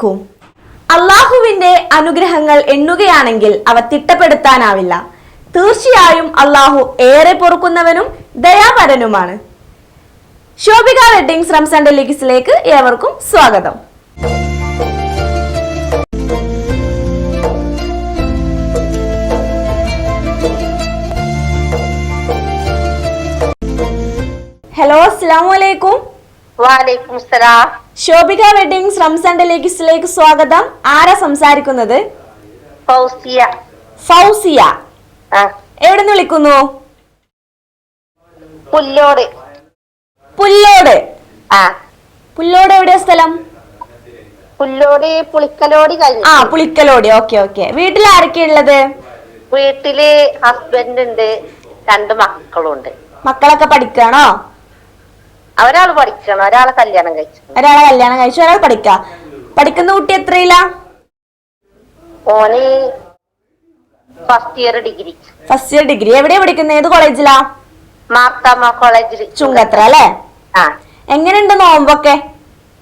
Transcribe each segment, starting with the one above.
അലൈക്കും അള്ളാഹുവിന്റെ അനുഗ്രഹങ്ങൾ എണ്ണുകയാണെങ്കിൽ അവ തിട്ടപ്പെടുത്താനാവില്ല. തീർച്ചയായും അള്ളാഹു ഏറെ പൊറുക്കുന്നവനും ദയാപരനുമാണ്. ശോഭിക വെഡിങ്സ് റംസാൻ ഡെലിഗിസിലേക്ക് ഏവർക്കും സ്വാഗതം. ഹലോ അസ്സാം വലൈക്കും വാലേക്കും സലാം. ശോഭിക വെഡിങ്സ് റംസാൻ ഡെലിഗിസിലേക്ക് സ്വാഗതം. ആരാ സംസാരിക്കുന്നത്? ഫൗസിയ. ഫൗസിയ. എവിടെ നിന്ന് വിളിക്കുന്നു? പുല്ലോട്. പുല്ലോട്. ആ. പുല്ലോട് എവിടെയാ സ്ഥലം? പുല്ലോട് പുളിക്കലോടി കഴിഞ്ഞു. ആ പുളിക്കലോടി. Okay okay. വീട്ടിൽ ആരൊക്കെ ഉള്ളത്? വീട്ടിൽ ഹസ്ബൻഡ് ഉണ്ട് രണ്ട് മക്കളുണ്ട്. മക്കളൊക്കെ പഠിക്കാണോ ഒരാൾ പഠിക്കണം? ഒരാളെ കല്യാണം കഴിച്ചു ഒരാളെ കല്യാണം കഴിച്ചു ഒരാൾ പഠിക്കാ. പഠിക്കുന്ന കുട്ടി എത്രയില്ല ഓന് first year degree first year degree എവിടെയാ പഠിക്കുന്നത് ഏത് കോളേജിലാ? മാർത്താമ കോളേജിൽ ചുങ്കത്ര അല്ലേ? ആ. എങ്ങനെയുണ്ട് നോമ്പൊക്കെ?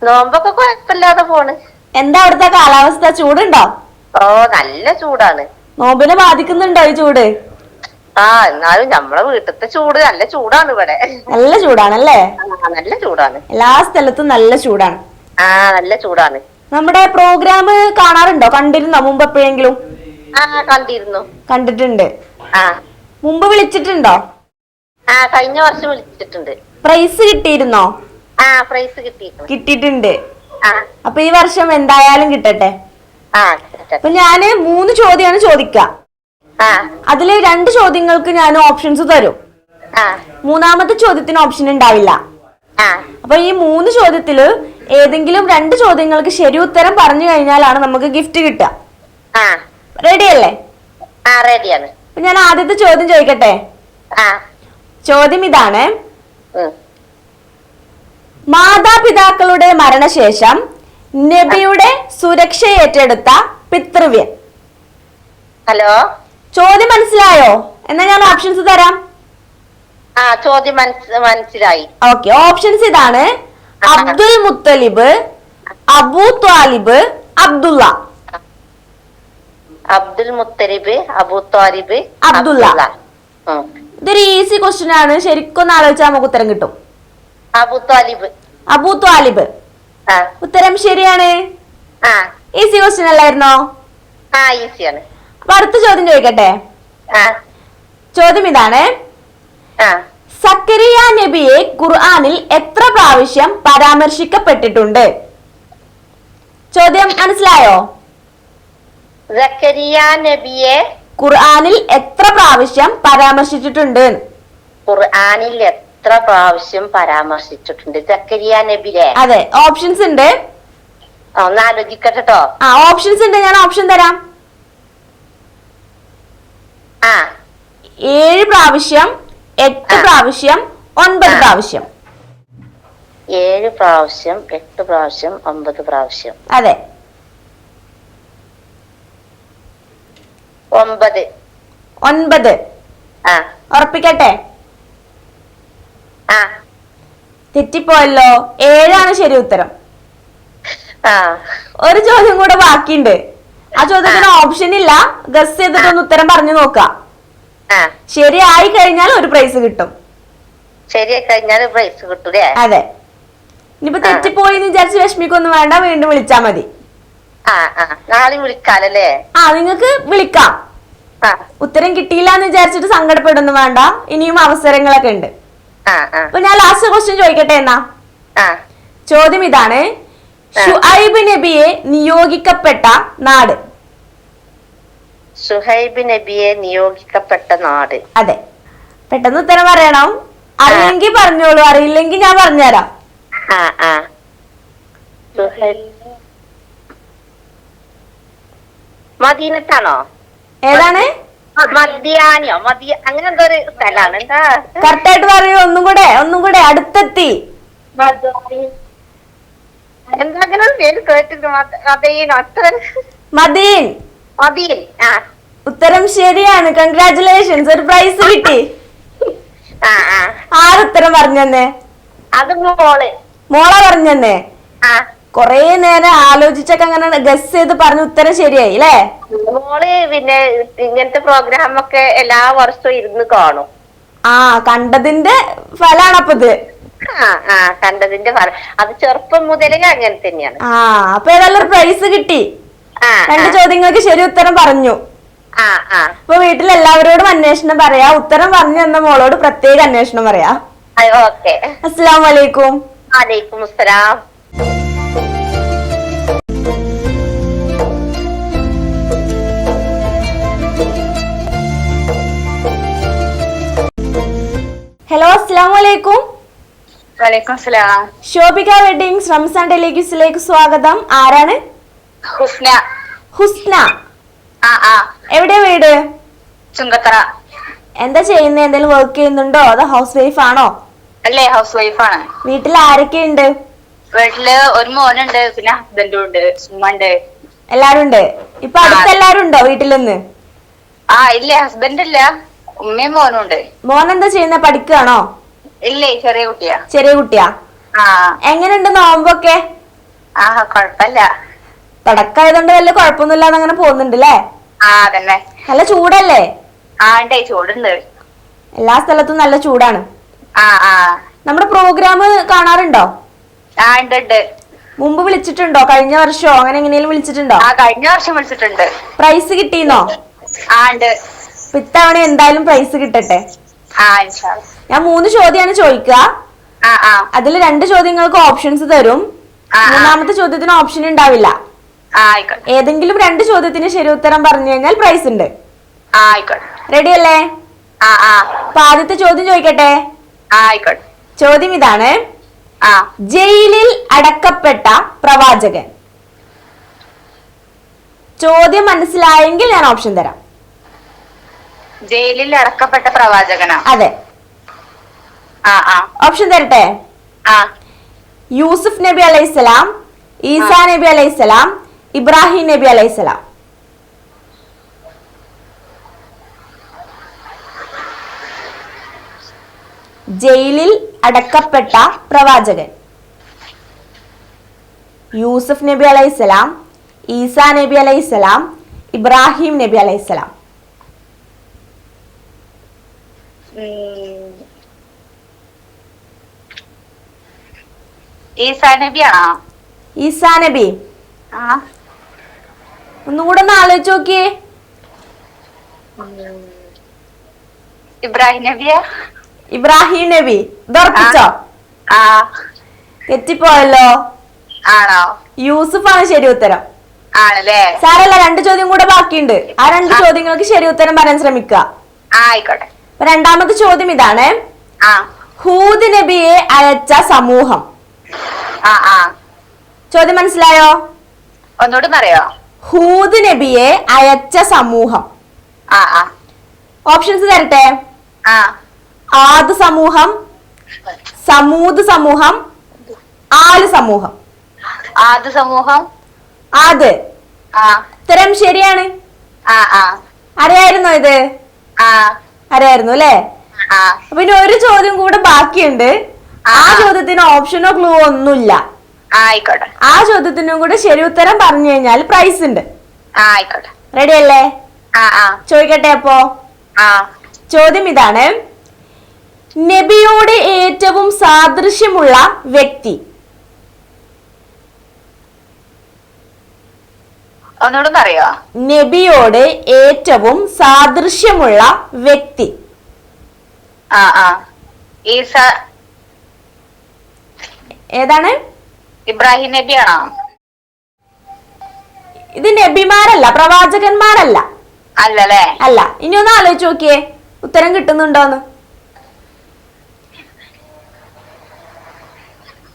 നോമ്പൊക്കെ കുഴപ്പമില്ലാതെ പോണ്. എന്താ അവിടുത്തെ കാലാവസ്ഥ? ചൂടുണ്ടോ? ഓ നല്ല ചൂടാണ്. നോമ്പിനെ ബാധിക്കുന്നുണ്ടോ ഈ ചൂട്? ആ എന്നാലും നമ്മളെ വീട്ടിലത്തെ ചൂട് നല്ല ചൂടാണ് ഇവിടെ. നല്ല ചൂടാണല്ലേ? നല്ല ചൂടാണ്. എല്ലാ സ്ഥലത്തും നല്ല ചൂടാണ്. ആ നല്ല ചൂടാണ്. നമ്മുടെ പ്രോഗ്രാം കാണാറുണ്ടോ? കണ്ടിരുന്നോ മുമ്പ് എപ്പോഴെങ്കിലും? ആ കണ്ടിരുന്നു. കണ്ടിട്ടുണ്ട്. ആ. മുമ്പ് വിളിച്ചിട്ടുണ്ടോ? ആ കഴിഞ്ഞ വർഷം വിളിച്ചിട്ടുണ്ട്. പ്രൈസ് കിട്ടിയിരുന്നോ? ആ പ്രൈസ് കിട്ടി കിട്ടിയിട്ടുണ്ട്. ആ. അപ്പൊ ഈ വർഷം എന്തായാലും കിട്ടട്ടെ? ആ. അപ്പൊ ഞാൻ മൂന്ന് ചോദ്യമാണ് ചോദിക്കുക ആ അതിൽ രണ്ട് ചോദ്യങ്ങൾക്ക് ഞാൻ ഓപ്ഷൻസ് തരും. മൂന്നാമത്തെ ചോദ്യത്തിന് ഓപ്ഷൻ ഉണ്ടാവില്ല. അപ്പൊ ഈ മൂന്ന് ചോദ്യത്തിൽ ഏതെങ്കിലും രണ്ട് ചോദ്യങ്ങൾക്ക് ശരി ഉത്തരം പറഞ്ഞു കഴിഞ്ഞാലാണ് നമുക്ക് ഗിഫ്റ്റ് കിട്ടുക. റെഡി അല്ലേ? റെഡിയാണ് ഞാൻ ആദ്യത്തെ ചോദ്യം ചോദിക്കട്ടെ? ചോദ്യം ഇതാണ്. മാതാപിതാക്കളുടെ മരണശേഷം നബിയുടെ സുരക്ഷ ഏറ്റെടുത്ത പിതൃവ്യൻ. ഹലോ? ചോദ്യം മനസ്സിലായോ? എന്നാ ഞാൻ ഓപ്ഷൻസ് തരാം. ആ ചോദ്യം മനസ്സിലായി. ഓക്കെ ഓപ്ഷൻസ് ഇതാണ്. അബ്ദുൽ മുത്തലിബ് അബു ത്വാലിബ് അബ്ദുള്ള. അബ്ദുൽ മുത്തലിബ് അബു ത്വാലിബ് അബ്ദുള്ള. ഇതൊരു ഈസി ക്വസ്റ്റ്യൻ ആണ്. ശരിക്കൊന്ന് ആലോചിച്ചാൽ നമുക്ക് ഉത്തരം കിട്ടും. അബു ത്വാലിബ്. അബു ത്വാലിബ്. ഉത്തരം ശരിയാണ്. ഈസി ക്വസ്റ്റ്യൻ അല്ലായിരുന്നോ? ആ ഈസിയാണ് അടുത്ത ചോദ്യം ചോദിക്കട്ടെ? ചോദ്യം ഇതാണ്. സക്കരിയ നബിയെ ഖുർആാനിൽ എത്ര പ്രാവശ്യം പരാമർശിക്കപ്പെട്ടിട്ടുണ്ട്? ചോദ്യം മനസ്സിലായോ? സക്കരിയ നബിയെ ഖുർആാനിൽ എത്ര പ്രാവശ്യം പരാമർശിച്ചിട്ടുണ്ട്? ഖുർആാനിൽ എത്ര പ്രാവശ്യം പരാമർശിച്ചിട്ടുണ്ട്? സക്കരിയ നബിയെ അതെ ഓപ്ഷൻസ് ഉണ്ട്. ഒന്ന് ആലോചിക്കട്ടെ ആ ഓപ്ഷൻസ് ഉണ്ട് ഞാൻ ഓപ്ഷൻ തരാം. ഏഴ് പ്രാവശ്യം എട്ട് പ്രാവശ്യം ഒൻപത് പ്രാവശ്യം. ഏഴ് പ്രാവശ്യം എട്ട് പ്രാവശ്യം ഒമ്പത് പ്രാവശ്യം. അതെ. ഒമ്പത് ഒൻപത്. ഉറപ്പിക്കട്ടെ? തെറ്റിപ്പോയല്ലോ. ഏഴാണ് ശരി ഉത്തരം. ഒരു ചോദ്യം കൂടെ ബാക്കിയുണ്ട്. ആ ചോദ്യത്തിന് ഓപ്ഷൻ ഇല്ല. ഗസ് ചെയ്തിട്ടൊന്ന് ഉത്തരം പറഞ്ഞു നോക്ക ശരിയായി കഴിഞ്ഞാൽ ഒരു പ്രൈസ് കിട്ടും. ശരിയായി കഴിഞ്ഞാൽ പ്രൈസ് കിട്ടൂലേ അതെ. ഇനിയിപ്പോ തെറ്റിപ്പോയി എന്ന് വിചാരിച്ച് വിഷമിക്കൊന്നും വേണ്ട വീണ്ടും വിളിച്ചാ മതി. ആ ആ. നാളെ വിളിക്കാലല്ലേ ആ നിങ്ങൾക്ക് വിളിക്കാം. ഉത്തരം കിട്ടിയില്ല എന്ന് വിചാരിച്ചിട്ട് സങ്കടപ്പെടുന്നു വേണ്ട. ഇനിയും അവസരങ്ങളൊക്കെ ഉണ്ട്. അപ്പൊ ഞാൻ ലാസ്റ്റ് ക്വസ്റ്റ്യൻ ചോദിക്കട്ടെ എന്നാ? ചോദ്യം ഇതാണ്. ഷുഐബ് നബിയെ നിയോഗിക്കപ്പെട്ട നാട്. സുഹൈബ് നബിയെ നിയോഗിക്കപ്പെട്ട നാട്. അതെ. പെട്ടെന്ന് ഉത്തരം പറയണം. അറിയെങ്കിൽ പറഞ്ഞോളൂ. അറിയില്ലെങ്കിൽ ഞാൻ പറഞ്ഞുതരാം. ആ ആ. മദീനത്താണോ? ഏതാണ്? മദ്യാനിയോ മദ്യ അങ്ങനെ എന്തോ ഒരു സ്ഥലാണ് എന്താ? കറക്റ്റ് ആയിട്ട് പറയൂ. ഒന്നും കൂടെ ഒന്നും കൂടെ അടുത്തെത്തി. എന്താ അങ്ങനെ പേര് കേട്ടിട്ട് മദീനോ? അത്ര മദീൻ. ആ. ഉത്തരം ശരിയാണ്. കൺഗ്രാറ്റുലേഷൻസ് ഒരു പ്രൈസ് കിട്ടി. ആ ആ. ആരുത്തരം പറഞ്ഞെന്നേ? അത് മോൾ. മോള പറഞ്ഞെന്നേ? ആ. കൊറേ നേരം ആലോചിച്ചൊക്കെ അങ്ങനെ ഗസ് ചെയ്ത് പറഞ്ഞ ഉത്തരം ശരിയായി അല്ലേ മോൾ പിന്നെ ഇങ്ങനത്തെ പ്രോഗ്രാം ഒക്കെ എല്ലാ വർഷവും ഇരുന്ന് കാണും. ആ കണ്ടതിന്റെ ഫലാണ് അപ്പൊ ഇത് ആ ആ കണ്ടതിന്റെ ഫലം. അത് ചെറുപ്പം മുതലേ അങ്ങനെ തന്നെയാണ് ആ അപ്പൊ ഏതായാലും ഒരു പ്രൈസ് കിട്ടി. രണ്ട് ചോദ്യങ്ങൾക്ക് ശരി ഉത്തരം പറഞ്ഞു. അപ്പൊ വീട്ടിൽ എല്ലാവരോടും അന്വേഷണം പറയാ. ഉത്തരം പറഞ്ഞു എന്ന മോളോട് പ്രത്യേക അന്വേഷണം പറയാ. അസ്സലാം അസ്സാം വലൈക്കും വലൈക്കും അസ്സലാം. ഹലോ അസ്സാം വലൈക്കും ശോഭിക വെഡിങ്സ് റംസാൻ ടെലിഗ്യൂസിലേക്ക് സ്വാഗതം. ആരാണ്? ഹുസ്ന. ഹുസ്ന. ആ ആ. എവിടെയാ വീട്? ചുങ്കത്തറ. എന്താ ചെയ്യുന്നത് എന്തെങ്കിലും വർക്ക് ചെയ്യുന്നുണ്ടോ? അതോ ഹൗസ് വൈഫ് ആണോ? അല്ലേ ഹൗസ് വൈഫ് ആണ്. വീട്ടിൽ ആരൊക്കെ ഉണ്ട്? വീട്ടിൽ ഒരു മോനുണ്ട് പിന്നെ ഹസ്ബൻഡും ഉണ്ട് ഉമ്മണ്ട് എല്ലാരും ഉണ്ട്? ഇപ്പൊ അടുത്ത് എല്ലാരും ഉണ്ടോ വീട്ടിൽ നിന്ന് ആ ഇല്ല ഹസ്ബൻഡ് ഇല്ല. ഉമ്മയും മോനും ഉണ്ട്. മോൻ എന്താ ചെയ്യുന്ന? പഠിക്കുകയാണോ ഇല്ലേ ചെറിയ കുട്ടിയാ. ചെറിയ കുട്ടിയാ? എങ്ങനെയുണ്ട് നോമ്പൊക്കെ? ആ കൊഴപ്പല്ല. തുടക്കമായതുകൊണ്ട് വലിയ കുഴപ്പമൊന്നുമില്ലാതെ അങ്ങനെ പോകുന്നുണ്ട് അല്ലേ ആ അതന്നെ. നല്ല ചൂടല്ലേ? ആ ഉണ്ടേ. ചൂടുണ്ട്. എല്ലാ സ്ഥലത്തും നല്ല ചൂടാണ്. ആ ആ. നമ്മുടെ പ്രോഗ്രാം കാണാറുണ്ടോ? ആ ഉണ്ട് ഉണ്ട്. മുമ്പ് വിളിച്ചിട്ടുണ്ടോ? കഴിഞ്ഞ വർഷമോ അങ്ങനെ എങ്ങനെയും വിളിച്ചിട്ടുണ്ടോ? ആ കഴിഞ്ഞ വർഷം വിളിച്ചിട്ടുണ്ട്. പ്രൈസ് കിട്ടിയെന്നോ ആ ഉണ്ട്. അപ്പൊ ഇത്തവണ എന്തായാലും പ്രൈസ് കിട്ടട്ടെ? ആ ഇൻഷാ. ഞാൻ മൂന്ന് ചോദ്യമാണ് ചോദിക്കുക. ആ ആ. അതിൽ രണ്ട് ചോദ്യങ്ങൾക്ക് ഓപ്ഷൻസ് തരും. ആ, ആ. മൂന്നാമത്തെ ചോദ്യത്തിന് ഓപ്ഷൻ ഉണ്ടാവില്ല. ഏതെങ്കിലും രണ്ട് ചോദ്യത്തിന് ശരി ഉത്തരം പറഞ്ഞു കഴിഞ്ഞാൽ പ്രൈസ് ഉണ്ട്. റെഡി അല്ലേ? അപ്പൊ ആദ്യത്തെ ചോദ്യം ചോദിക്കട്ടെ? ചോദ്യം ഇതാണ്. ജയിലിൽ അടക്കപ്പെട്ട പ്രവാചകൻ. ചോദ്യം മനസ്സിലായെങ്കിൽ ഞാൻ ഓപ്ഷൻ തരാം. ജയിലിൽ അടക്കപ്പെട്ട പ്രവാചകനാ? അതെ. ഓപ്ഷൻ തരട്ടെ? യൂസുഫ് നബി അലൈഹിസ്സലാം ഈസാ നബി അലൈഹിസ്സലാം ഇബ്രാഹിം നബി അലൈഹിസ്സലാം ജയിലിൽ അടക്കപ്പെട്ട പ്രവാചകൻ യൂസഫ് നബി അലൈഹിസ്സലാം ഈസാ നബി അലൈഹിസ്സലാം ഇബ്രാഹിം നബി അലൈഹിസ്സലാം ഈസാ നബി. ആ. ഒന്നുകൂടെ ഒന്ന് ആലോചിച്ച് നോക്കിയേ. ഇബ്രാഹിം നബിയാ? ഇബ്രാഹിം നബി. ഇതുറപ്പിച്ചോ ആ. തെറ്റിപ്പോയല്ലോ. ആണോ? യൂസുഫാണ് ശരി ഉത്തരം. ആണല്ലേ? സാറല്ല രണ്ട് ചോദ്യം കൂടെ ബാക്കിയുണ്ട്. ആ രണ്ട് ചോദ്യങ്ങൾക്ക് ശരി ഉത്തരം പറയാൻ ശ്രമിക്കുക ആയിക്കോട്ടെ. രണ്ടാമത്തെ ചോദ്യം ഇതാണ്. ഹൂദ് നബിയെ അയച്ച സമൂഹം. ചോദ്യം മനസ്സിലായോ? ഒന്നുകൂടി പറയോ ഹൂദ് നബിയെ അയച്ച സമൂഹം. ഓപ്ഷൻസ് തരട്ടെ? ആദ് സമൂഹം സമൂദ് സമൂഹം ആൽ സമൂഹം. ആദ് സമൂഹം. ആദ്. ഉത്തരം ശരിയാണ്? അറിയായിരുന്നോ ഇത്? അറിയായിരുന്നു അല്ലേ? പിന്നെ ഒരു ചോദ്യം കൂടെ ബാക്കിയുണ്ട്. ആ. ചോദ്യത്തിന് ഓപ്ഷനോ ക്ലൂ ഒന്നുമില്ല. ആയിക്കോട്ടെ. ആ ചോദ്യത്തിനും കൂടെ ശരി ഉത്തരം പറഞ്ഞു കഴിഞ്ഞാൽ പ്രൈസ് ഉണ്ട്. ആയിക്കോട്ടെ. റെഡി അല്ലേ? ചോദിക്കട്ടെ അപ്പോ? ആ. ചോദ്യം ഇതാണ്. നബിയോട് ഏറ്റവും സാദൃശ്യമുള്ള വ്യക്തി. ഒന്നുകൂടി പറയോ നബിയോട് ഏറ്റവും സാദൃശ്യമുള്ള വ്യക്തി. ഏതാണ്? ഇബ്രാഹിം നബിയാണോ? ഇത് നബിമാരല്ല പ്രവാചകന്മാരല്ല. അല്ലല്ലേ? അല്ല ഇനി ഒന്ന് ആലോചിച്ച് നോക്കിയേ ഉത്തരം കിട്ടുന്നുണ്ടോന്ന്.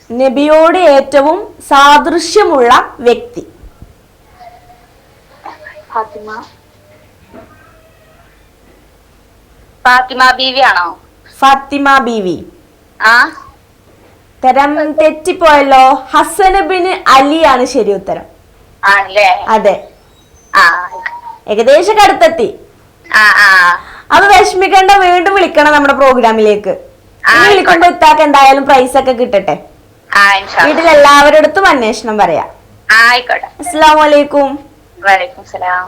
നബിയോട് ഏറ്റവും സാദൃശ്യമുള്ള വ്യക്തി. ഫാത്തിമ. ഫാത്തിമ ബീവി ആണോ ഫാത്തിമ ബീവി. ആ? ഉത്തരം തെറ്റിപ്പോയല്ലോ. ഹസനബിന് അലിയാണ് ശരി ഉത്തരം. അതെ. ഏകദേശം ആ അപ്പൊ വിഷമിക്കേണ്ട വീണ്ടും വിളിക്കണം നമ്മുടെ പ്രോഗ്രാമിലേക്ക്. വിളിക്കൊണ്ട് വിളിക്കുമ്പോ ഇത്താക്ക് എന്തായാലും പ്രൈസ് ഒക്കെ കിട്ടട്ടെ. വീട്ടിൽ എല്ലാവരുടെ അടുത്തും അന്വേഷണം പറയാം. അസ്സാം വലൈക്കും വലൈക്കും സലാം.